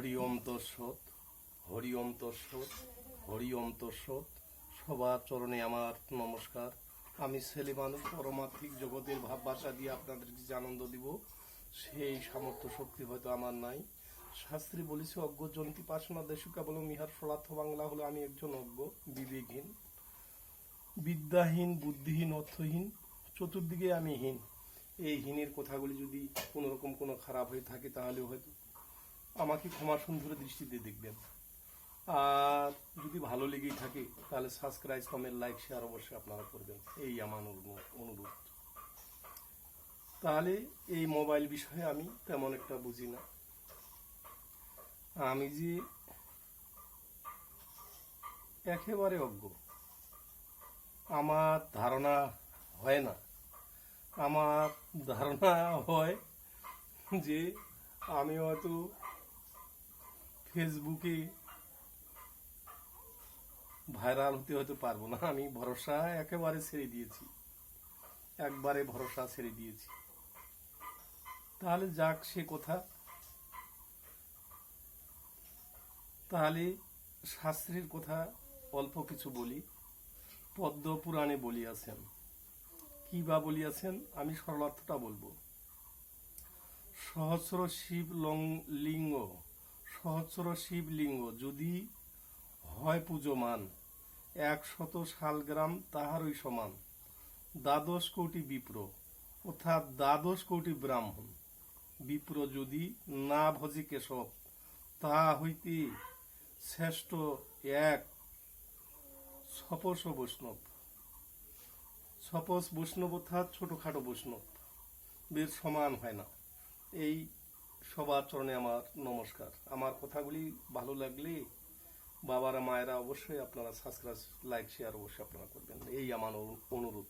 হরি ওম তৎসৎ হরি ওম তৎসৎ সবার চরণে আমার নমস্কার। আমি ছেলে মানুষ পরমাত্মিক জগতের ভাববাসা দিয়ে আপনাদেরকে যে আনন্দ দিব। সেই সামর্থ্য শক্তি হয়তো আমার নাই। শাস্ত্রী বলেছে, অজ্ঞ জন্তি পাশনা দেশুকা বলো মিহার সলার্থ বাংলা হলো আমি একজন অজ্ঞ, বিবেকহীন। বিদ্যাহীন, বুদ্ধিহীন, অর্থহীন, চতুর্দিকে আমি হীন। এই হীনের কথাগুলি যদি কোনোরকম কোনো খারাপ হয়ে থাকে, তাহলে হয়তো আমাকে ক্ষমা সুন্দর দৃষ্টিতে দেখবেন। আর যদি ভালো লেগেই থাকে, তাহলে সাবস্ক্রাইব কমেন্ট লাইক শেয়ার অবশ্যই আপনারা করবেন। এই আমার অনুরোধ তাহলে এই মোবাইল বিষয়ে আমি তেমন একটা বুঝি না। আমি যে একেবারে অজ্ঞ। আমার ধারণা হয় না। আমার ধারণা হয় যে আমি হয়তো ফেসবুকে ভাইরাল হতে হয়তো পারব না। আমি ভরসা একেবারে ছেড়ে দিয়েছি। একবারে ভরসা ছেড়ে দিয়েছি। তাহলে যাক সে কথা। তাহলে শাস্ত্রীর কথা অল্প কিছু বলি। পদ্ম পুরাণে বলিয়াছেন। কি বা বলিয়াছেন? আমি সরলার্থটা বলব। সহস্র শিব লং- লিঙ্গ সহস্র শিবলিঙ্গ যদি হয় পূজমান একশত শালগ্রাম তাহারই সমান। দ্বাদশ কোটি বিপ্র, অর্থাৎ দ্বাদশ কোটি ব্রাহ্মণ। বিপ্র যদি না ভজে কেশব, তাহা হইতে শ্রেষ্ঠ এক সপস বৈষ্ণব। সপস বৈষ্ণব অর্থাৎ ছোটোখাটো বৈষ্ণব। বেশ সমান হয় না। এই সবার চরণে আমার নমস্কার। আমার কথাগুলি ভালো লাগলে বাবারা, মায়েরা অবশ্যই আপনারা সাবস্ক্রাইব লাইক শেয়ার অবশ্যই আপনারা করবেন। এই আমার অনুরোধ।